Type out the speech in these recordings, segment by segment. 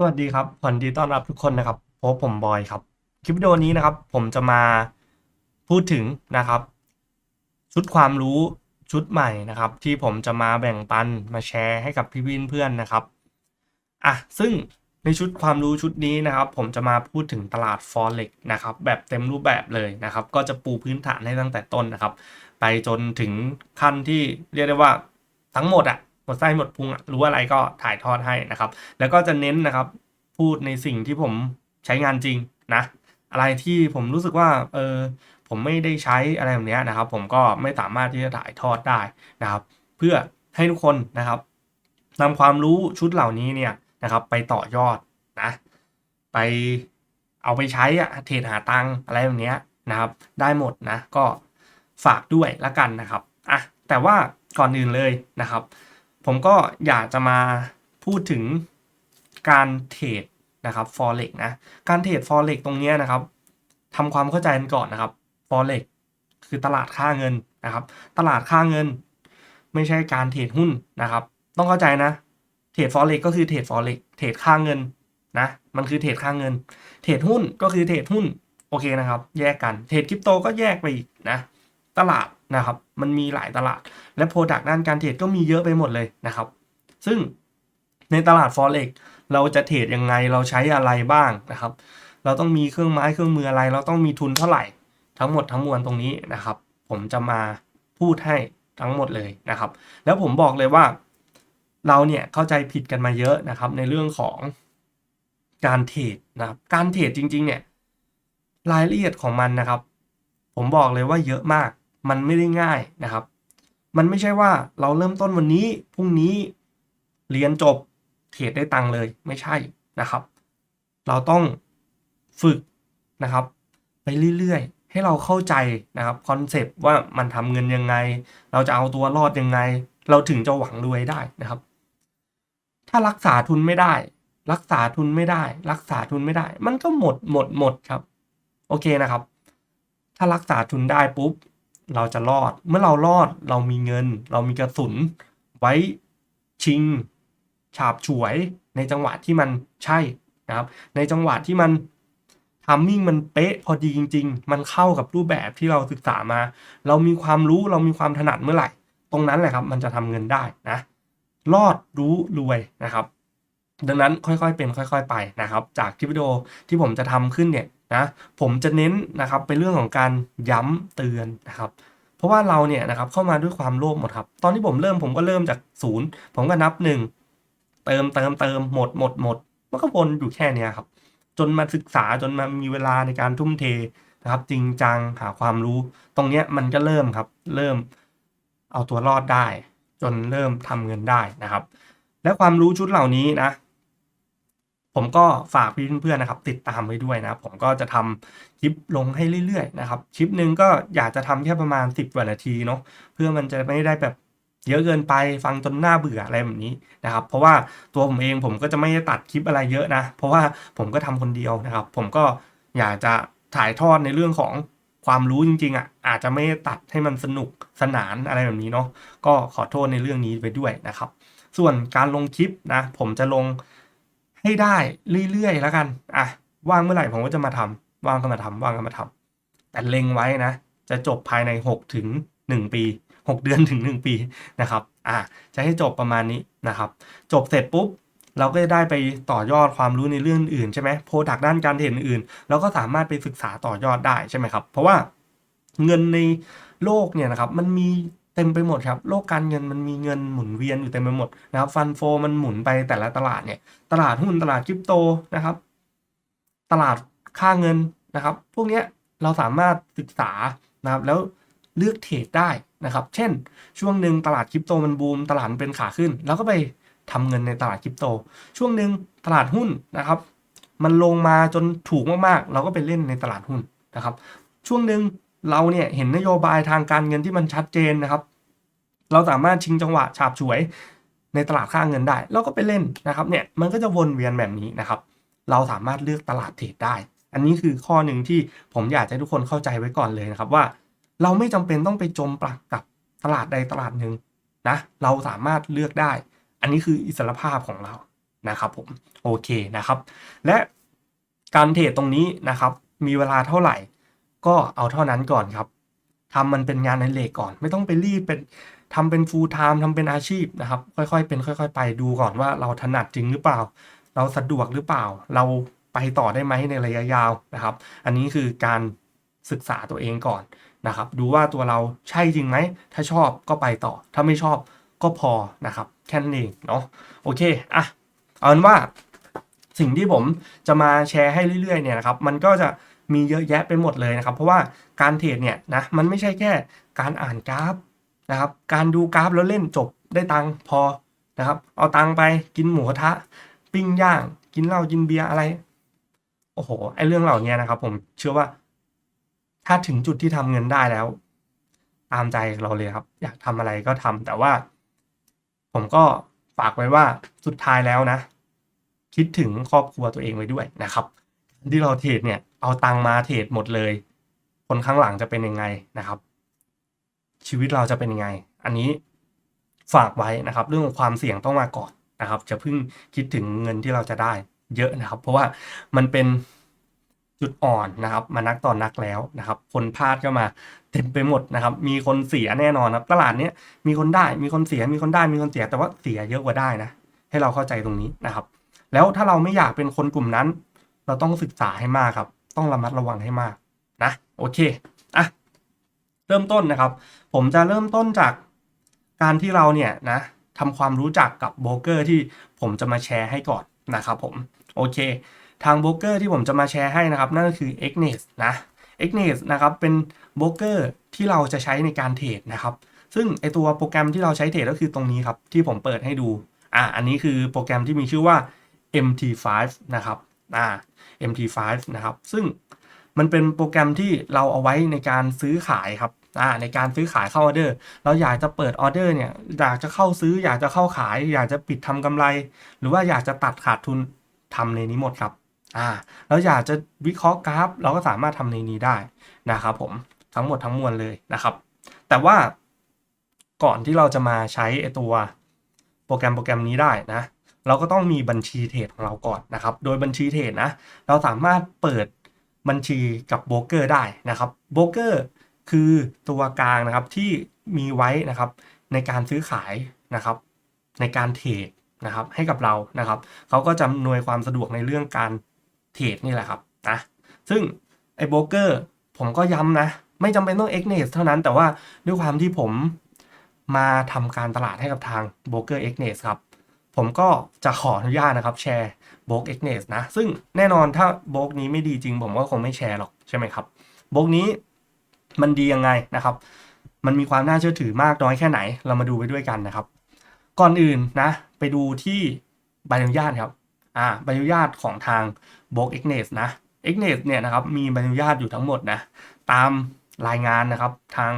สวัสดีครับขอนดีต้อนรับทุกคนนะครับพบผมบอยครับ คลิปวิดีโอนี้นะครับ ผมจะมาพูดถึงนะครับ ชุดความรู้ชุดใหม่นะครับ ที่ผมจะมาแบ่งปันมาแชร์ให้กับพี่วินเพื่อนนะครับอะซึ่งในชุดความรู้ชุดนี้นะครับ ผมจะมาพูดถึงตลาด forex นะครับ แบบเต็มรูปแบบเลยนะครับ ก็จะปูพื้นฐานให้ตั้งแต่ต้นนะครับ ไปจนถึงขั้นที่เรียกได้ว่าทั้งหมดอะ หมดไส้หมดพุงรู้อะไรก็ถ่ายทอดให้นะครับ แล้วก็จะเน้นนะครับ พูดในสิ่งที่ผมใช้งานจริงนะ อะไรที่ผมรู้สึกว่าเออผมไม่ได้ใช้อะไรแบบนี้นะครับ ผมก็ไม่สามารถที่จะถ่ายทอดได้นะครับ เพื่อให้ทุกคนนะครับนำความรู้ชุดเหล่านี้เนี่ยนะครับ ไปต่อยอดนะไปเอาไปใช้อะเทรดหาตังอะไรแบบนี้นะครับ ได้หมดนะก็ฝากด้วยละกันนะครับอะแต่ว่าก่อนอื่นเลยนะครับ ผมก็อยากจะมาพูดถึงการเทรดนะครับ forex นะ การเทรด forex ตรงนี้นะครับทำความเข้าใจกันก่อนนะครับ forex คือตลาดค่าเงินนะครับ ตลาดค่าเงิน ไม่ใช่การเทรดหุ้นนะครับ ต้องเข้าใจนะเทรด forex ก็คือเทรด forex เทรดค่าเงินนะ มันคือเทรดค่าเงิน เทรดหุ้นก็คือเทรดหุ้นโอเคนะครับ แยกกัน เทรดคริปโตก็แยกไปอีกนะ ตลาด นะครับ มันมีหลายตลาด และโปรดักต์ด้านการเทรดก็มีเยอะไปหมดเลยนะครับ ซึ่งในตลาด forex เราจะเทรดยังไง เราใช้อะไรบ้างนะครับ เราต้องมีเครื่องไม้เครื่องมืออะไร เราต้องมีทุนเท่าไหร่ ทั้งหมดทั้งมวลตรงนี้นะครับ ผมจะมาพูดให้ทั้งหมดเลยนะครับ แล้วผมบอกเลยว่า เราเนี่ยเข้าใจผิดกันมาเยอะนะครับ ในเรื่องของการเทรดนะครับ การเทรดจริง ๆ เนี่ยรายละเอียดของมันนะครับ ผมบอกเลยว่าเยอะมาก มันไม่ได้ง่ายนะครับ มันไม่ใช่ว่าเราเริ่มต้นวันนี้พรุ่งนี้เรียนจบเทรดได้ตังเลยไม่ใช่นะครับ เราต้องฝึกนะครับ ไปเรื่อยๆ ให้เราเข้าใจนะครับคอนเซปต์ว่ามันทำเงินยังไง เราจะเอาตัวรอดยังไง เราถึงจะหวังรวยได้นะครับ ถ้ารักษาทุนไม่ได้ รักษาทุนไม่ได้ รักษาทุนไม่ได้ มันก็หมดหมดหมดครับ โอเคนะครับ ถ้ารักษาทุนได้ปุ๊บ เราจะรอด เมื่อเรารอดเรามีเงิน เรามีกระสุน ไว้ชิง ฉาบฉวย ในจังหวะที่มันใช่นะครับ ในจังหวะที่มันทัมมิ่งมันเป๊ะพอดีจริง ๆ มันเข้ากับรูปแบบที่เราศึกษามา เรามีความรู้เรามีความถนัดเมื่อไหร่ ตรงนั้นแหละครับ มันจะทำเงินได้นะ รอดรู้รวยนะครับ ดังนั้นค่อยๆเป็น ค่อย ๆ ไปนะครับ จากคลิปวิดีโอที่ผมจะทำขึ้นเนี่ย นะผมจะเน้นนะครับเป็นเรื่องของการย้ำเตือนนะครับเพราะว่าเราเนี่ยนะครับเข้ามาด้วยความโลภหมดครับ ตอนที่ผมเริ่มผมก็เริ่มจากศูนย์ผมก็นับหนึ่งเติมเติมเติมหมดหมดหมดมันก็วนอยู่แค่นี้ครับ จนมาศึกษาจนมามีเวลาในการทุ่มเทนะครับ จริงจังหาความรู้ ตรงเนี้ยมันก็เริ่มครับ เริ่มเอาตัวรอดได้ จนเริ่มทำเงินได้นะครับ และความรู้ชุดเหล่านี้นะ ผมก็ฝากพี่เพื่อนๆนะครับ ติดตามไว้ด้วยนะ ผมก็จะทำคลิปลงให้เรื่อยๆนะครับคลิปหนึ่งก็อยากจะทำแค่ประมาณ 10กว่านาทีเนาะเพื่อมันจะไม่ได้แบบเยอะเกินไปฟังจนหน้าเบื่ออะไรแบบนี้นะครับ เพราะว่าตัวผมเองผมก็จะไม่ตัดคลิปอะไรเยอะนะ เพราะว่าผมก็ทำคนเดียวนะครับ ผมก็อยากจะถ่ายทอดในเรื่องของความรู้จริงๆอะอาจจะไม่ตัดให้มันสนุกสนานอะไรแบบนี้เนาะก็ขอโทษในเรื่องนี้ไปด้วยนะครับ ส่วนการลงคลิปนะ ผมจะลง ให้ได้เรื่อยๆแล้วกันอะว่างเมื่อไหร่ผมก็จะมาทำว่างก็มาทำว่างก็มาทำแต่เล็งไว้นะ จะจบภายใน6ถึง1 ปี 6 เดือนถึง 1 ปีนะครับอะจะให้จบประมาณนี้นะครับ จบเสร็จปุ๊บเราก็จะได้ไปต่อยอดความรู้ในเรื่องอื่นใช่ไหมโปรดักด้านการเทรดอื่นเราก็สามารถไปศึกษาต่อยอดได้ใช่ไหมครับ เพราะว่าเงินในโลกเนี่ยนะครับมันมี เต็มไปหมดครับ โลกการเงินมันมีเงินหมุนเวียนอยู่เต็มไปหมดนะครับฟันโฟมันหมุนไปแต่ละตลาดเนี่ยตลาดหุ้นตลาดคริปโตนะครับ ตลาดค่าเงินนะครับ พวกนี้เราสามารถศึกษานะครับแล้วเลือกเทรดได้นะครับ เช่น ช่วงหนึ่งตลาดคริปโตมันบูมตลาดมันเป็นขาขึ้น แล้วก็ไปทำเงินในตลาดคริปโต ช่วงหนึ่งตลาดหุ้นนะครับ มันลงมาจนถูกมากๆ เราก็ไปเล่นในตลาดหุ้นนะครับ ช่วงหนึ่ง เราเนี่ยเห็นนโยบายทางการเงินที่มันชัดเจนนะครับ เราสามารถชิงจังหวะฉาบฉวยในตลาดค่าเงินได้ เราก็ไปเล่นนะครับเนี่ยมันก็จะวนเวียนแบบนี้นะครับ เราสามารถเลือกตลาดเทรดได้ อันนี้คือข้อหนึ่งที่ผมอยากให้ทุกคนเข้าใจไว้ก่อนเลยนะครับว่า เราไม่จำเป็นต้องไปจมปลักกับตลาดใดตลาดหนึ่งนะเราสามารถเลือกได้ อันนี้คืออิสรภาพของเรานะครับผมโอเคนะครับ และการเทรดตรงนี้นะครับมีเวลาเท่าไหร่ ก็เอาเท่านั้นก่อนครับทำมันเป็นงานในเลกก่อน ไม่ต้องไปรีบเป็นทำเป็น full time ทำเป็นอาชีพนะครับ ค่อยๆ เป็นค่อย ๆ ไปดูก่อนว่าเราถนัดจริงหรือเปล่า เราสะดวกหรือเปล่า เราไปต่อได้ไหมในระยะยาวนะครับ อันนี้คือการศึกษาตัวเองก่อนนะครับ ดูว่าตัวเราใช่จริงไหม ถ้าชอบก็ไปต่อ ถ้าไม่ชอบก็พอนะครับ แค่นั้นเองเนาะโอเคอะเอาเป็นว่าสิ่งที่ผมจะมาแชร์ให้เรื่อยๆเนี่ยนะครับ มันก็จะ มีเยอะแยะไปหมดเลยนะครับ เพราะว่าการเทรดเนี่ยนะมันไม่ใช่แค่การอ่านกราฟนะครับ การดูกราฟแล้วเล่นจบได้ตังพอนะครับ เอาตังไปกินหมูกระทะ ปิ้งย่าง กินเหล้ากินเบียร์อะไร โอ้โหไอเรื่องเหล่านี้นะครับ ผมเชื่อว่า ถ้าถึงจุดที่ทำเงินได้แล้ว ตามใจเราเลยครับ อยากทำอะไรก็ทำแต่ว่า ผมก็ฝากไว้ว่าสุดท้ายแล้วนะ คิดถึงครอบครัวตัวเองไว้ด้วยนะครับ ที่เราเทรดเนี่ยเอาตังมาเทรดหมดเลย คนข้างหลังจะเป็นยังไงนะครับ ชีวิตเราจะเป็นยังไง อันนี้ฝากไว้นะครับ เรื่องของความเสี่ยงต้องมาก่อนนะครับจะเพิ่งคิดถึงเงินที่เราจะได้เยอะนะครับ เพราะว่ามันเป็นจุดอ่อนนะครับ มานักต่อนนักแล้วนะครับ คนพลาดก็มาเต็มไปหมดนะครับ มีคนเสียแน่นอนครับ ตลาดเนี้ยมีคนได้มีคนเสียมีคนได้มีคนเสียแต่ว่าเสียเยอะกว่าได้นะ ให้เราเข้าใจตรงนี้นะครับ แล้วถ้าเราไม่อยากเป็นคนกลุ่มนั้น เราต้องศึกษาให้มากครับ ต้องระมัดระวังให้มากนะโอเคอะเริ่มต้นนะครับ ผมจะเริ่มต้นจากการที่เราเนี่ยนะทำความรู้จักกับโบรกเกอร์ที่ผมจะมาแชร์ให้ก่อนนะครับผมโอเค ทางโบรกเกอร์ที่ผมจะมาแชร์ให้นะครับนั่นก็คือ x n e s นะ x n e s นะครับเป็นโบรกเกอร์ที่เราจะใช้ในการเทรดนะครับ ซึ่งไอตัวโปรแกรมที่เราใช้เทรดก็คือตรงนี้ครับที่ผมเปิดให้ดูอะอันนี้คือโปรแกรมที่มีชื่อว่า MT5 นะครับ อ่า MT5 นะครับ ซึ่งมันเป็นโปรแกรมที่เราเอาไว้ในการซื้อขายครับอ่าในการซื้อขายเข้าออเดอร์ เราอยากจะเปิดออเดอร์เนี่ย อยากจะเข้าซื้อ อยากจะเข้าขาย อยากจะปิดทำกำไร หรือว่าอยากจะตัดขาดทุนทำในนี้หมดครับอ่าแล้วอยากจะวิเคราะห์กราฟ เราก็สามารถทำในนี้ได้นะครับผมทั้งหมดทั้งมวลเลยนะครับ แต่ว่าก่อนที่เราจะมาใช้ไอตัวโปรแกรมโปรแกรมนี้ได้นะ เราก็ต้องมีบัญชีเทรดของเราก่อนนะครับ โดยบัญชีเทรดนะ เราสามารถเปิดบัญชีกับโบรกเกอร์ได้นะครับโบรกเกอร์คือตัวกลางนะครับที่มีไว้นะครับในการซื้อขายนะครับ ในการเทรดนะครับให้กับเรานะครับเขาก็จะอำนวยความสะดวกในเรื่องการเทรดนี่แหละครับนะซึ่งไอ้โบรกเกอร์ผมก็ย้ำนะ ไม่จำเป็นต้อง x n e s เท่านั้นแต่ว่าด้วยความที่ผมมาทำการตลาดให้กับทางโบรกเกอร์ x n e s ครับ ผมก็จะขออนุญาตนะครับแชร์โบกเอ็กเนสนะ ซึ่งแน่นอนถ้าโบกนี้ไม่ดีจริง ผมก็คงไม่แชร์หรอกใช่ไหมครับโบกนี้มันดียังไงนะครับ มันมีความน่าเชื่อถือมากน้อยแค่ไหน เรามาดูไปด้วยกันนะครับ ก่อนอื่นนะ ไปดูที่ใบอนุญาตครับอ่าใบอนุญาตของทางโบกเอ็กเนสนะเอ็กเนสเนี่ยนะครับมีใบอนุญาตอยู่ทั้งหมดนะตามรายงานนะครับทาง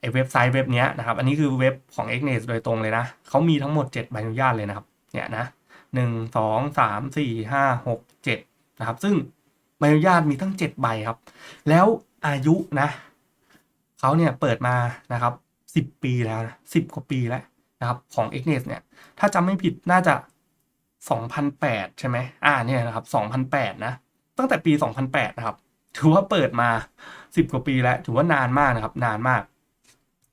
ไอเว็บไซต์เว็บนี้นะครับ อันนี้คือเว็บของ x n e s โดยตรงเลยนะเขามีทั้งหมด 7 ใบอนุญาตเลยนะครับ เนี่ยนะหนึ่งสองสามสี่ห้าหกเจ็ดนะครับ ซึ่งใบอนุญาตมีทั้ง 7 ใบครับ แล้วอายุนะเขาเนี่ยเปิดมานะครับ 10 ปีแล้วนะสิบกว่าปีแล้วนะครับของ x n e s เนี่ย ถ้าจำไม่ผิดน่าจะ 2008 ใช่ไหมอ่าเนี่ยนะครับ2008 นะ ตั้งแต่ปี 2008 นะครับ ถือว่าเปิดมา 10 กว่าปีแล้ว ถือว่านานมากนะครับ นานมาก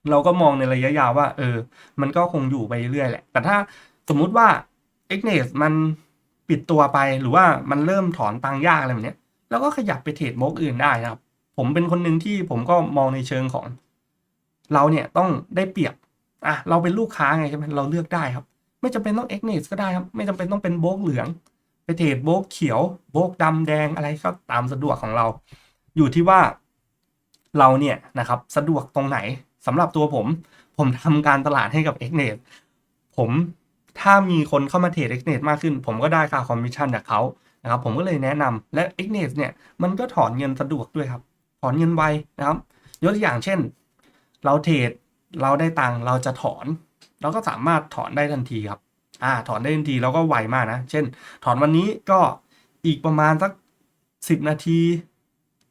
เราก็มองในระยะยาวว่า เออ มันก็คงอยู่ไปเรื่อยแหละ แต่ถ้าสมมุติว่า x n e s มันปิดตัวไปหรือว่ามันเริ่มถอนตังยากอะไรแบบนี้แล้วก็ขยับไปเทรดโมกอื่นได้นะครับ ผมเป็นคนหนึ่งที่ผมก็มองในเชิงของ เราเนี่ยต้องได้เปรียบอะเราเป็นลูกค้าไงใช่ไหมเราเลือกได้ครับ ไม่จำเป็นต้อง x n e s ก็ได้ครับ ไม่จำเป็นต้องเป็นโบกเหลือง ไปเทรดโบกเขียวโบกดำแดงอะไรก็ตามสะดวกของเรา อยู่ที่ว่าเราเนี่ยนะครับสะดวกตรงไหน สำหรับตัวผม ผมทำการตลาดให้กับ x n e t ผมถ้ามีคนเข้ามาเทรด x n e t มากขึ้น ผมก็ได้ค่าคอมมิชชั่นจากเขานะครับ ผมก็เลยแนะนำและ x n e t เนี่ยมันก็ถอนเงินสะดวกด้วยครับ ถอนเงินไวนะครับยกตัวอย่างเช่น เราเทรดเราได้ตังเราจะถอน เราก็สามารถถอนได้ทันทีครับอ่าถอนได้ทันทีแล้วก็ไวมากนะ เช่น ถอนวันนี้ก็อีกประมาณสักสิบนาที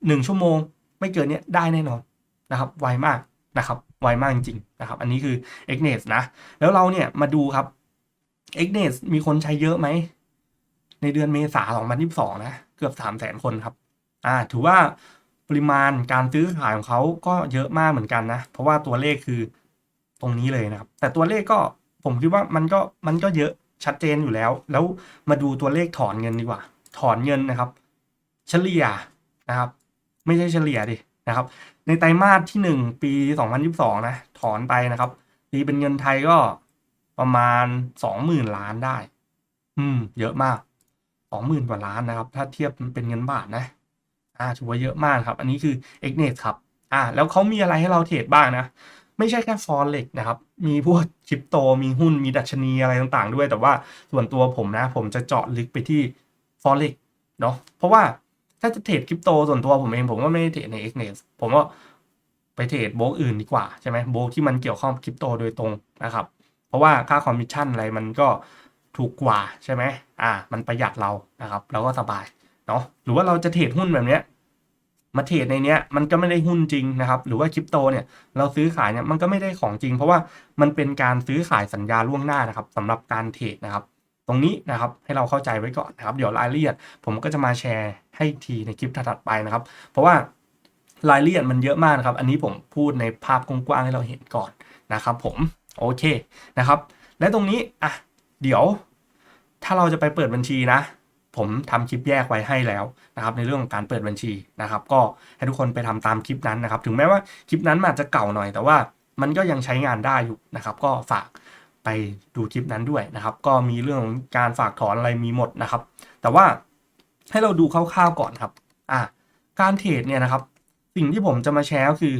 หนึ่งชั่วโมง ไม่เกินเนี้ยได้แน่นอนนะครับ ไวมากนะครับ ไวมากจริงๆนะครับอันนี้คือ x n e s นะ แล้วเราเนี่ยมาดูครับ x n e s มีคนใช้เยอะไหม ในเดือนเมษา2022 นะ เกือบ 3 0 0 0 0 0 คนครับอ่าถือว่าปริมาณการซื้อขายของเขาก็เยอะมากเหมือนกันนะ เพราะว่าตัวเลขคือตรงนี้เลยนะครับ แต่ตัวเลขก็ผมคิดว่ามันก็มันก็เยอะชัดเจนอยู่แล้ว แล้วมาดูตัวเลขถอนเงินดีกว่า ถอนเงินนะครับ เฉลี่ยนะครับ ไม่ใช่เฉลี่ยดิ นะครับ ในไตรมาสที่ 1 ปี 2022 นะ ถอนไปนะครับตีเป็นเงินไทยก็ประมาณ 20,000 ล้านได้ อืม เยอะมาก 20,000 กว่าล้านนะครับ ถ้าเทียบเป็นเงินบาทนะ อ่าถือว่าเยอะมากครับ อันนี้คือ x n e t ครับ อ่า แล้วเขามีอะไรให้เราเทรดบ้างนะ ไม่ใช่แค่ฟอเร็กนะครับ มีพวกคริปโต มีหุ้น มีดัชนีอะไรต่างๆ ด้วย แต่ว่าส่วนตัวผมนะ ผมจะเจาะลึกไปที่ฟอเร็กเนาะ เพราะว่า ถ้าจะเทรดคริปโตส่วนตัวผมเองผมก็ไม่ได้เทรดใน x n e t ผมก็ไปเทรดโบกอื่นดีกว่าใช่ไหมโบกที่มันเกี่ยวข้องคริปโตโดยตรงนะครับ เพราะว่าค่าคอมมิชชั่นอะไรมันก็ถูกกว่าใช่ไหมอ่า มันประหยัดเรานะครับเราก็สบายเนาะหรือว่าเราจะเทรดหุ้นแบบเนี้ยมาเทรดในเนี้ยมันก็ไม่ได้หุ้นจริงนะครับ หรือว่าคริปโตเนี่ยเราซื้อขายเนี่ยมันก็ไม่ได้ของจริง เพราะว่ามันเป็นการซื้อขายสัญญาล่วงหน้านะครับสำหรับการเทรดนะครับ ตรงนี้นะครับให้เราเข้าใจไว้ก่อนนะครับ เดี๋ยวรายละเอียดผมก็จะมาแชร์ให้ทีในคลิปถัดไปนะครับ เพราะว่ารายละเอียดมันเยอะมากนะครับ อันนี้ผมพูดในภาพกว้างๆให้เราเห็นก่อนนะครับผมโอเคนะครับ และตรงนี้อะเดี๋ยว ถ้าเราจะไปเปิดบัญชีนะ ผมทำคลิปแยกไว้ให้แล้วนะครับ ในเรื่องของการเปิดบัญชีนะครับ ก็ให้ทุกคนไปทำตามคลิปนั้นนะครับ ถึงแม้ว่าคลิปนั้นมันอาจจะเก่าหน่อยแต่ว่ามันก็ยังใช้งานได้อยู่นะครับ ก็ฝาก ไปดูคลิปนั้นด้วยนะครับ ก็มีเรื่องของการฝากถอนอะไรมีหมดนะครับ แต่ว่าให้เราดูคร่าวๆก่อนครับ อะการเทรดเนี่ยนะครับ สิ่งที่ผมจะมาแชร์ก็คือ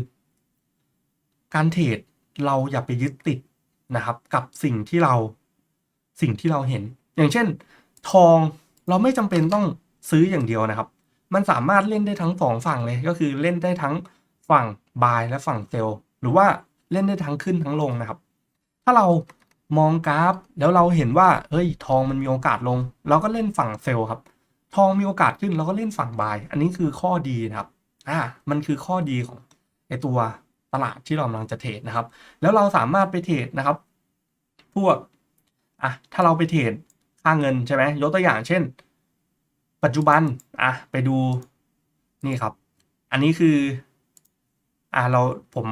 การเทรดเราอย่าไปยึดติดนะครับ กับสิ่งที่เราสิ่งที่เราเห็น อย่างเช่น ทองเราไม่จำเป็นต้องซื้ออย่างเดียวนะครับ มันสามารถเล่นได้ทั้งสองฝั่งเลยก็คือเล่นได้ทั้งฝั่งบายและฝั่งเซลหรือว่าเล่นได้ทั้งขึ้นทั้งลงนะครับ ถ้าเรา มองกราฟ แล้วเราเห็นว่าเฮ้ย ทองมันมีโอกาสลง เราก็เล่นฝั่งเซลครับ ทองมีโอกาสขึ้นเราก็เล่นฝั่งบาย อันนี้คือข้อดีนะครับ อ่า มันคือข้อดีของไอตัวตลาดที่เรากำลังจะเทรดนะครับ แล้วเราสามารถไปเทรดนะครับ พวก อะ ถ้าเราไปเทรดค่าเงินใช่ไหมยกตัวอย่างเช่น ปัจจุบัน อะ ไปดู นี่ครับ อันนี้คือ อะเราผม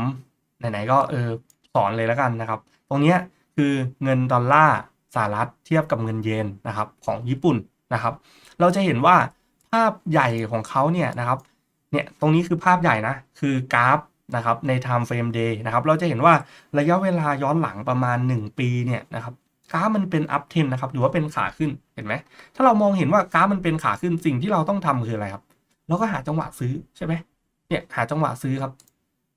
ไหนๆก็เออสอนเลยแล้วกันนะครับ ตรงเนี้ย คือเงินดอลลาร์สหรัฐเทียบกับเงินเยนนะครับของญี่ปุ่นนะครับ เราจะเห็นว่าภาพใหญ่ของเขาเนี่ยนะครับเนี่ยตรงนี้คือภาพใหญ่นะคือกราฟนะครับใน time frame day นะครับเราจะเห็นว่าระยะเวลาย้อนหลังประมาณ 1 ปีเนี่ยนะครับกราฟมันเป็น up trend นะครับหรือว่าเป็นขาขึ้นเห็นไหมถ้าเรามองเห็นว่ากราฟมันเป็นขาขึ้นสิ่งที่เราต้องทำคืออะไรครับเราก็หาจังหวะซื้อใช่ไหมเนี่ยหาจังหวะซื้อครับ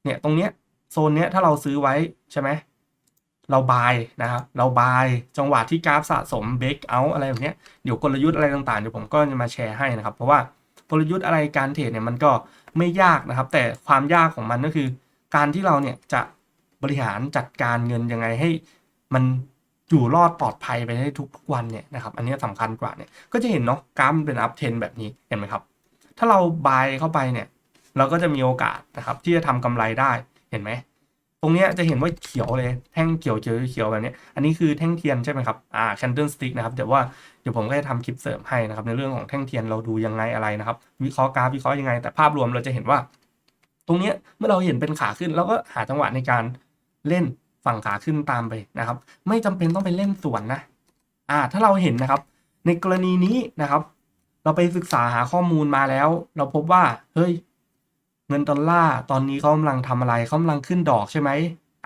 เนี่ยตรงเนี้ยโซนเนี้ยถ้าเราซื้อไว้ใช่ไหม เราบายนะครับ เราบายจังหวะที่กราฟสะสมเบรกเอาอะไรแบบนี้เดี๋ยวกลยุทธ์อะไรต่างๆเดี๋ยวผมก็จะมาแชร์ให้นะครับ เพราะว่ากลยุทธ์อะไรการเทรดเนี่ยมันก็ไม่ยากนะครับ แต่ความยากของมันก็คือ การที่เราเนี่ยจะบริหารจัดการเงินยังไงให้มันอยู่รอดปลอดภัยไปได้ทุกๆวันเนี่ยนะครับ อันนี้สำคัญกว่าเนี่ยก็จะเห็นเนาะกราฟเป็นอัพเทนแบบนี้เห็นไหมครับ ถ้าเราบายเข้าไปเนี่ย เราก็จะมีโอกาสนะครับที่จะทำกำไรได้เห็นไหม รงนี้จะเห็นว่าเขียวเลยแท่งเขียวเขียวเขียวแบบนี้อันนี้คือแท่งเทียนใช่ไหมครับอ่า candle stick นะครับเดี๋ยวว่าเดี๋ยวผมก็จะทำคลิปเสริมให้นะครับในเรื่องของแท่งเทียนเราดูยังไงอะไรนะครับวิเคราะห์กราฟวิเคราะห์ยังไง แต่ภาพรวมเราจะเห็นว่า ตรงนี้เมื่อเราเห็นเป็นขาขึ้นเราก็หาจังหวะในการเล่นฝั่งขาขึ้นตามไปนะครับ ไม่จำเป็นต้องไปเล่นสวนนะอ่าถ้าเราเห็นนะครับ ในกรณีนี้นะครับ เราไปศึกษาหาข้อมูลมาแล้ว เราพบว่าเฮ้ย เงินดอลลาร์ตอนนี้เขากำลังทำอะไรเขากำลังขึ้นดอกใช่ไหม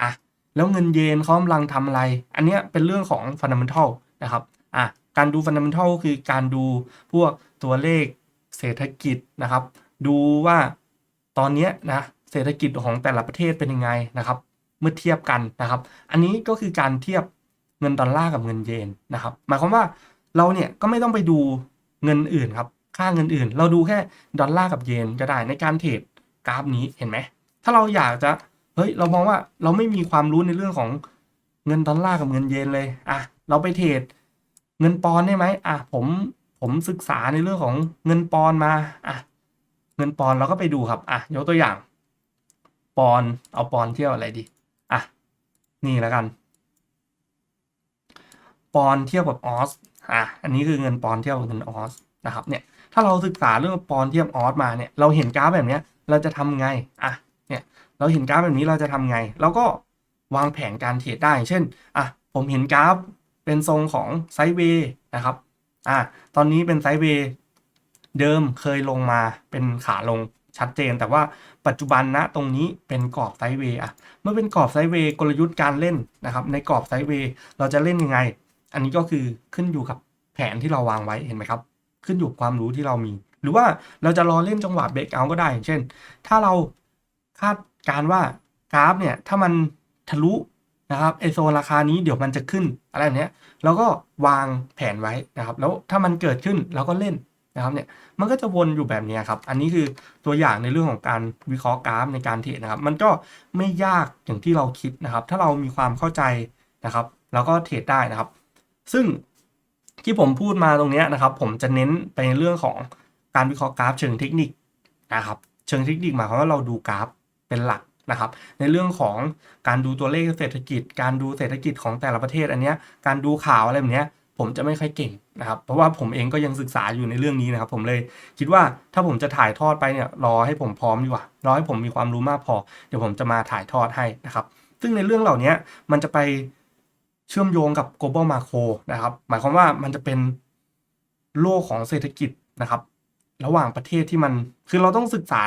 อะแล้วเงินเยนเขากำลังทำอะไร อันเนี้ยเป็นเรื่องของฟันดัมเบลทัลนะครับอะการดูฟันดัมเบลทัลคือการดูพวกตัวเลขเศรษฐกิจนะครับ ดูว่าตอนเนี้ยนะเศรษฐกิจของแต่ละประเทศเป็นยังไงนะครับ เมื่อเทียบกันนะครับ อันนี้ก็คือการเทียบเงินดอลลาร์กับเงินเยนนะครับหมายความว่าเราเนี่ยก็ไม่ต้องไปดูเงินอื่นครับค่าเงินอื่น เราดูแค่ดอลลาร์กับเยนก็ได้ในการเทรด กราฟนี้เห็นไหม ถ้าเราอยากจะเฮ้ยเรามองว่าเราไม่มีความรู้ในเรื่องของเงินดอลลาร์กับเงินเยนเลยอะเราไปเทรดเงินปอนได้ไหมอะผมผมศึกษาในเรื่องของเงินปอนมาอะเงินปอนเราก็ไปดูครับอะยกตัวอย่าง ปอนเอาปอนเที่ยวอะไรดีอะนี่แล้วกัน ปอนเทียบกับออสอะอันนี้คือเงินปอนเทียบกับเงินออสนะครับเนี่ยถ้าเราศึกษาเรื่องปอนเทียบออสมาเนี่ยเราเห็นกราฟแบบเนี้ย เราจะทำไงอะเนี่ยเราเห็นกราฟแบบนี้เราจะทำไงเราก็วางแผนการเทรดได้ เช่นอะผมเห็นกราฟเป็นทรงของไซด์เวย์นะครับอะตอนนี้เป็นไซด์เวย์เดิมเคยลงมาเป็นขาลงชัดเจน แต่ว่าปัจจุบันนะตรงนี้เป็นกรอบไซด์เวย์อะเมื่อเป็นกรอบไซด์เวย์กลยุทธ์การเล่นนะครับ ในกรอบไซด์เวย์เราจะเล่นยังไง อันนี้ก็คือขึ้นอยู่กับแผนที่เราวางไว้เห็นไหมครับ ขึ้นอยู่กับความรู้ที่เรามี หรือว่าเราจะรอเล่นจังหวะเบรกเอาก็ได้ เช่น ถ้าเราคาดการว่ากราฟเนี่ยถ้ามันทะลุนะครับไอโซนราคานี้เดี๋ยวมันจะขึ้นอะไรแบบเนี้ยเราก็วางแผนไว้นะครับ แล้วถ้ามันเกิดขึ้นเราก็เล่นนะครับเนี่ยมันก็จะวนอยู่แบบนี้ครับ อันนี้คือตัวอย่างในเรื่องของการวิเคราะห์กราฟในการเทรดนะครับ มันก็ไม่ยากอย่างที่เราคิดนะครับ ถ้าเรามีความเข้าใจนะครับเราก็เทรดได้นะครับ ซึ่งที่ผมพูดมาตรงนี้นะครับ ผมจะเน้นไปในเรื่องของ การวิเคราะห์กราฟเชิงเทคนิคนะครับ เชิงเทคนิคหมายความว่าเราดูกราฟเป็นหลักนะครับ ในเรื่องของการดูตัวเลขเศรษฐกิจ การดูเศรษฐกิจของแต่ละประเทศอันเนี้ยการดูข่าวอะไรแบบเนี้ยผมจะไม่ค่อยเก่งนะครับ เพราะว่าผมเองก็ยังศึกษาอยู่ในเรื่องนี้นะครับ ผมเลยคิดว่าถ้าผมจะถ่ายทอดไปเนี่ยรอให้ผมพร้อมดีกว่ารอให้ผมมีความรู้มากพอ เดี๋ยวผมจะมาถ่ายทอดให้นะครับ ซึ่งในเรื่องเหล่านี้มันจะไปเชื่อมโยงกับ global macro นะครับ หมายความว่ามันจะเป็นโลกของเศรษฐกิจนะครับ ระหว่างประเทศที่มันคือเราต้องศึกษา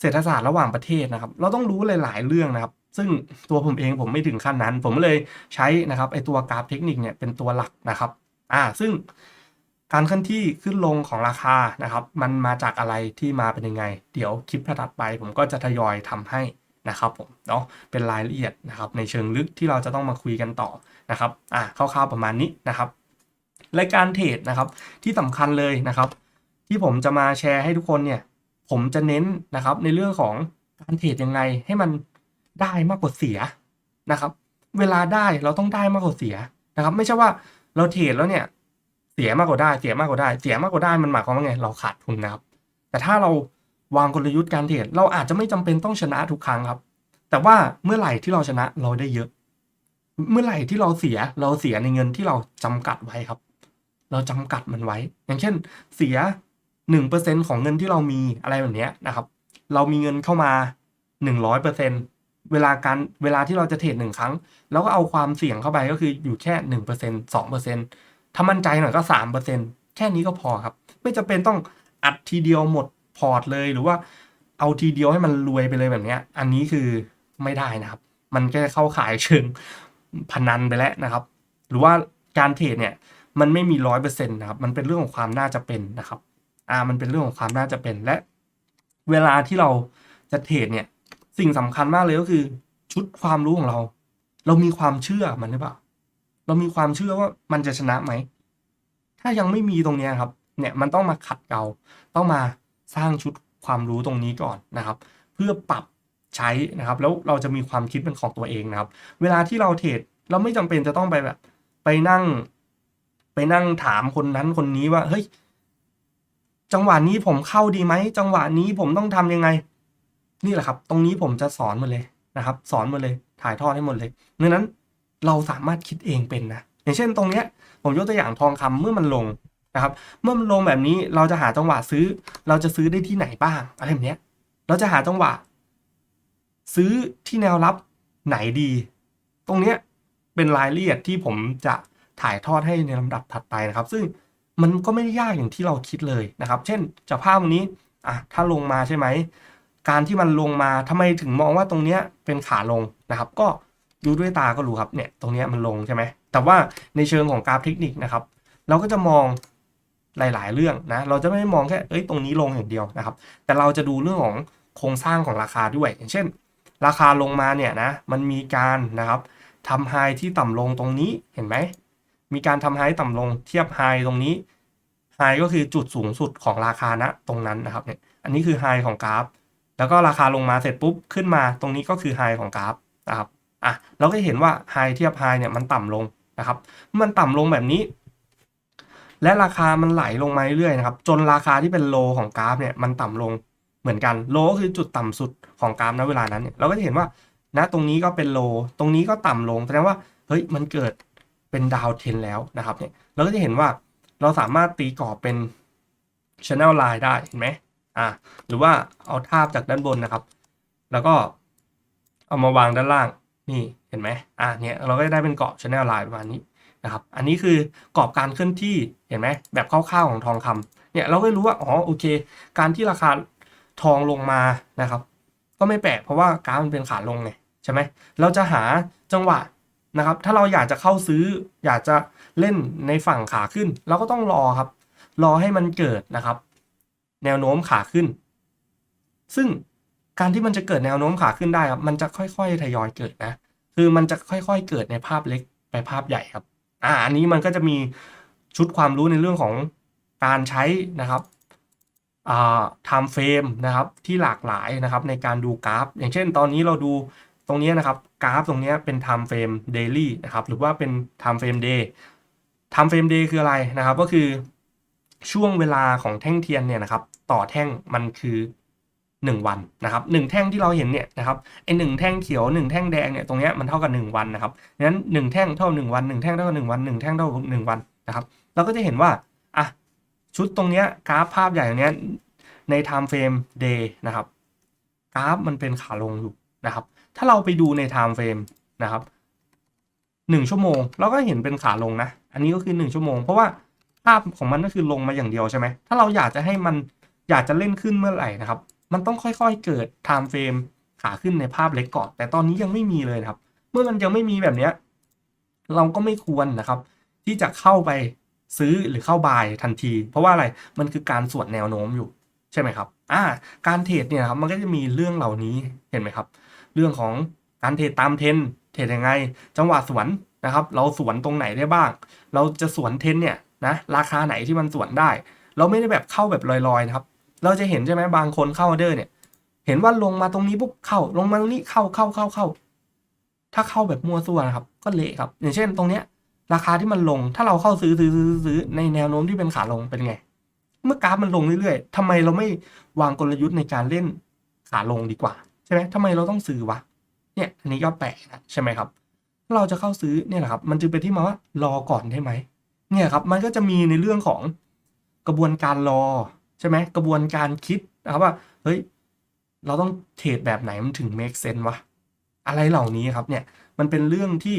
เศรษฐศาสตร์ระหว่างประเทศนะครับ เราต้องรู้หลาย ๆ เรื่องนะครับ ซึ่งตัวผมเองผมไม่ถึงขั้นนั้น ผมเลยใช้นะครับไอตัวกราฟเทคนิคเนี่ยเป็นตัวหลักนะครับอ่าซึ่งการเคลื่อนที่ขึ้นลงของราคานะครับ มันมาจากอะไรที่มาเป็นยังไง เดี๋ยวคลิปถัดไป ผมก็จะทยอยทำให้นะครับผมเนาะเป็นรายละเอียดนะครับ ในเชิงลึกที่เราจะต้องมาคุยกันต่อนะครับอ่าคร่าวๆประมาณนี้นะครับรายการเทรดนะครับที่สำคัญเลยนะครับ ที่ผมจะมาแชร์ให้ทุกคนเนี่ย ผมจะเน้นนะครับในเรื่องของการเทรดยังไงให้มันได้มากกว่าเสียนะครับ เวลาได้เราต้องได้มากกว่าเสียนะครับ ไม่ใช่ว่าเราเทรดแล้วเนี่ย เสียมากกว่าได้เสียมากกว่าได้ เสียมากกว่าได้มันหมายความว่าไงเราขาดทุนนะครับ แต่ถ้าเราวางกลยุทธ์การเทรดเราอาจจะไม่จำเป็นต้องชนะทุกครั้งครับ แต่ว่าเมื่อไหร่ที่เราชนะเราได้เยอะ เมื่อไหร่ที่เราเสียเราเสียในเงินที่เราจำกัดไว้ครับ เราจำกัดมันไว้ อย่างเช่น เสีย หนึ่งเปอร์เซ็นของเงินที่เรามีอะไรแบบนี้นะครับ เรามีเงินเข้ามาหนึ่งร้อยเปอร์เซ็นเวลาการเวลาที่เราจะเทรดหนึ่งครั้งเราก็เอาความเสี่ยงเข้าไปก็คืออยู่แค่หนึ่งเปอร์เซ็นสองเปอร์เซ็นถ้ามั่นใจหน่อยก็สามเปอร์เซ็นแค่นี้ก็พอครับ ไม่จำเป็นต้องอัดทีเดียวหมดพอร์ตเลยหรือว่าเอาทีเดียวให้มันรวยไปเลยแบบนี้อันนี้คือไม่ได้นะครับ มันแค่เข้าขายเชิงพนันไปแล้วนะครับ หรือว่าการเทรดเนี่ยมันไม่มีร้อยเปอร์เซ็นต์นะครับ มันเป็นเรื่องของความน่าจะเป็นนะครับ อ่ามันเป็นเรื่องของความน่าจะเป็นและเวลาที่เราจะเทรดเนี่ย สิ่งสำคัญมากเลยก็คือ ชุดความรู้ของเรา เรามีความเชื่อมันหรือเปล่า เรามีความเชื่อว่ามันจะชนะไหม ถ้ายังไม่มีตรงนี้ครับ เนี่ยมันต้องมาขัดเกลาต้องมาสร้างชุดความรู้ตรงนี้ก่อนนะครับ เพื่อปรับใช้นะครับ แล้วเราจะมีความคิดเป็นของตัวเองนะครับ เวลาที่เราเทรดเราไม่จำเป็นจะต้องไปแบบ ไปนั่ง ไปนั่งถามคนนั้นคนนี้ว่าเฮ้ย จังหวะนี้ผมเข้าดีไหมจังหวะนี้ผมต้องทำยังไง นี่แหละครับ ตรงนี้ผมจะสอนหมดเลยนะครับ สอนหมดเลยถ่ายทอดให้หมดเลยดังนั้นเราสามารถคิดเองเป็นนะอย่างเช่นตรงเนี้ยผมยกตัวอย่างทองคำเมื่อมันลงนะครับ เมื่อมันลงแบบนี้เราจะหาจังหวะซื้อ เราจะซื้อได้ที่ไหนบ้างอะไรแบบเนี้ย เราจะหาจังหวะ ซื้อที่แนวรับไหนดี ตรงเนี้ยเป็นรายละเอียดที่ผมจะถ่ายทอดให้ในลำดับถัดไปนะครับ ซึ่ง มันก็ไม่ได้ยากอย่างที่เราคิดเลยนะครับ เช่นจากภาพวันนี้อะถ้าลงมาใช่ไหม การที่มันลงมาทำไมถึงมองว่าตรงเนี้ยเป็นขาลงนะครับ ก็ดูด้วยตาก็รู้ครับเนี่ยตรงเนี้ยมันลงใช่ไหมแต่ว่าในเชิงของกราฟเทคนิคนะครับ เราก็จะมองหลาย ๆ เรื่องนะเราจะไม่มองแค่เอ้ยตรงนี้ลงอย่างเดียวนะครับ แต่เราจะดูเรื่องของโครงสร้างของราคาด้วย อย่างเช่น ราคาลงมาเนี่ยนะมันมีการนะครับทำไฮที่ต่ำลงตรงนี้เห็นไหม มีการทำไฮต่ำลงเทียบไฮตรงนี้ไฮก็คือจุดสูงสุดของราคาณตรงนั้นนะครับเนี่ยอันนี้คือไฮของกราฟ แล้วก็ราคาลงมาเสร็จปุ๊บขึ้นมาตรงนี้ก็คือไฮของกราฟนะครับอะเราก็เห็นว่าไฮเทียบไฮเนี่ยมันต่ำลงนะครับ มันต่ำลงแบบนี้ และราคามันไหลลงมาเรื่อยๆนะครับ จนราคาที่เป็นโลของกราฟเนี่ยมันต่ำลงเหมือนกันโลก็คือจุดต่ำสุดของกราฟณเวลานั้นเนี่ยเราก็จะเห็นว่าณตรงนี้ก็เป็นโล ตรงนี้ก็ต่ำลงแสดงว่าเฮ้ยมันเกิด เป็นดาวเทนแล้วนะครับเนี่ยเราก็จะเห็นว่าเราสามารถตีกรอบเป็น channel line ได้เห็นไหมอ่าหรือว่าเอาทาบจากด้านบนนะครับ แล้วก็เอามาวางด้านล่างนี่เห็นไหมอ่าเนี่ยเราก็จะได้เป็นกรอบ channel line ประมาณนี้นะครับอันนี้คือกรอบการเคลื่อนที่เห็นไหมแบบคร่าวๆของทองคำเนี่ยเราก็รู้ว่าอ๋อโอเค การที่ราคาทองลงมานะครับ ก็ไม่แปลกเพราะว่ากราฟมันเป็นขาลงไงใช่ไหมเราจะหาจังหวะ นะครับ ถ้าเราอยากจะเข้าซื้อ อยากจะเล่นในฝั่งขาขึ้น เราก็ต้องรอครับ รอให้มันเกิดนะครับ แนวโน้มขาขึ้น ซึ่งการที่มันจะเกิดแนวโน้มขาขึ้นได้ครับ มันจะค่อยๆทยอยเกิดนะ คือมันจะค่อยๆเกิดในภาพเล็กไปภาพใหญ่ครับ อ่า อันนี้มันก็จะมีชุดความรู้ในเรื่องของการใช้นะครับอ่า time frame นะครับที่หลากหลายนะครับในการดูกราฟ อย่างเช่นตอนนี้เราดู ตรงนี้นะครับกราฟตรงนี้เป็น time frame daily นะครับหรือว่าเป็น time frame day time frame day คืออะไรนะครับ ก็คือช่วงเวลาของแท่งเทียนเนี่ยนะครับต่อแท่งมันคือ 1 วันนะครับหนึ่งแท่งที่เราเห็นเนี่ยนะครับไอหนึ่งแท่งเขียวหนึ่งแท่งแดงเนี่ยตรงนี้มันเท่ากับ 1 วันนะครับงั้นหนึ่งแท่งเท่า1วันหนึ่งแท่งเท่ากับ1วันหนึ่งแท่งเท่ากับ1วันนะครับเราก็จะเห็นว่าอะชุดตรงนี้กราฟภาพใหญ่ตรงนี้ใน time frame day นะครับกราฟมันเป็นขาลงอยู่นะครับ ถ้าเราไปดูใน time frame นะครับหนึ่งชั่วโมงเราก็เห็นเป็นขาลงนะ อันนี้ก็คือหนึ่งชั่วโมง เพราะว่าภาพของมันก็คือลงมาอย่างเดียวใช่ไหม ถ้าเราอยากจะให้มันอยากจะเล่นขึ้นเมื่อไหร่นะครับ มันต้องค่อยๆเกิด time frame ขาขึ้นในภาพเล็กก่อน แต่ตอนนี้ยังไม่มีเลยครับ เมื่อมันยังไม่มีแบบเนี้ยเราก็ไม่ควรนะครับ ที่จะเข้าไปซื้อหรือเข้าบายทันที เพราะว่าอะไร มันคือการสวนแนวโน้มอยู่ใช่ไหมครับ อ่า การเทรดเนี่ยครับ มันก็จะมีเรื่องเหล่านี้เห็นไหมครับ เรื่องของการเทรดตามเทนเทรดยังไง จังหวะสวนนะครับ เราสวนตรงไหนได้บ้าง เราจะสวนเทนเนี่ยนะราคาไหนที่มันสวนได้ เราไม่ได้แบบเข้าแบบลอยๆนะครับ เราจะเห็นใช่ไหมบางคนเข้าออเดอร์เนี่ย เห็นว่าลงมาตรงนี้ปุ๊บเข้า ลงมาตรงนี้เข้าเข้าเข้าเข้า ถ้าเข้าแบบมั่วซั่วนะครับ ก็เละครับ อย่างเช่นตรงเนี้ย ราคาที่มันลง ถ้าเราเข้าซื้อซื้อซื้อซื้อในแนวโน้มที่เป็นขาลงเป็นไง เมื่อกราฟมันลงเรื่อยๆทำไมเราไม่วางกลยุทธ์ในการเล่นขาลงดีกว่า ช่ไหมทำไมเราต้องซื้อวะ เนี่ย อันนี้ก็แปลกนะใช่ไหมครับ เราจะเข้าซื้อเนี่ยแหละครับ มันจึงเป็นที่มาว่ารอก่อนได้ไหม เนี่ยครับ มันก็จะมีในเรื่องของกระบวนการรอใช่ไหมกระบวนการคิดนะครับว่า เฮ้ย เราต้องเทรดแบบไหนมันถึง make sense วะ อะไรเหล่านี้ครับ เนี่ย มันเป็นเรื่องที่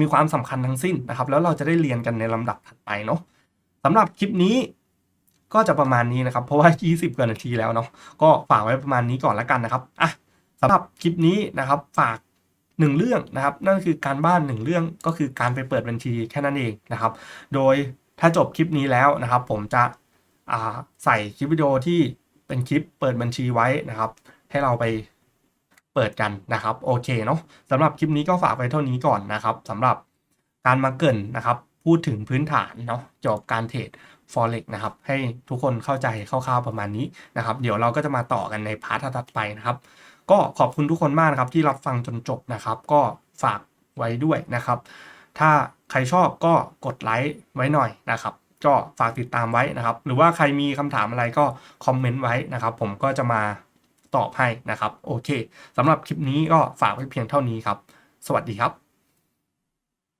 มีความสำคัญทั้งสิ้นนะครับ แล้วเราจะได้เรียนกันในลำดับถัดไปเนาะสำหรับคลิปนี้ ก็จะประมาณนี้นะครับ เพราะว่า 20กว่านาทีแล้วเนาะก็ฝากไว้ประมาณนี้ก่อนล้วกันนะครับอะสำหรับคลิปนี้นะครับฝากหนึ่งเรื่องนะครับ นั่นคือการบ้านหนึ่งเรื่องก็คือการไปเปิดบัญชีแค่นั้นเองนะครับ โดยถ้าจบคลิปนี้แล้วนะครับ ผมจะใส่คลิปวิดีโอที่เป็นคลิปเปิดบัญชีไว้นะครับ ให้เราไปเปิดกันนะครับโอเคเนาะสำหรับคลิปนี้ก็ฝากไว้เท่านี้ก่อนนะครับสำหรับการมาเกรินนะครับ พูดถึงพื้นฐานเนาะเกี่ยวกับการเทรด forex นะครับ ให้ทุกคนเข้าใจคร่าวๆประมาณนี้นะครับ เดี๋ยวเราก็จะมาต่อกันในพาร์ทถัดไปนะครับ ก็ขอบคุณทุกคนมากนะครับที่รับฟังจนจบนะครับ ก็ฝากไว้ด้วยนะครับ ถ้าใครชอบก็กดไลค์ไว้หน่อยนะครับก็ฝากติดตามไว้นะครับ หรือว่าใครมีคำถามอะไรก็คอมเมนต์ไว้นะครับ ผมก็จะมาตอบให้นะครับ โอเคสำหรับคลิปนี้ก็ฝากไว้เพียงเท่านี้ครับ สวัสดีครับ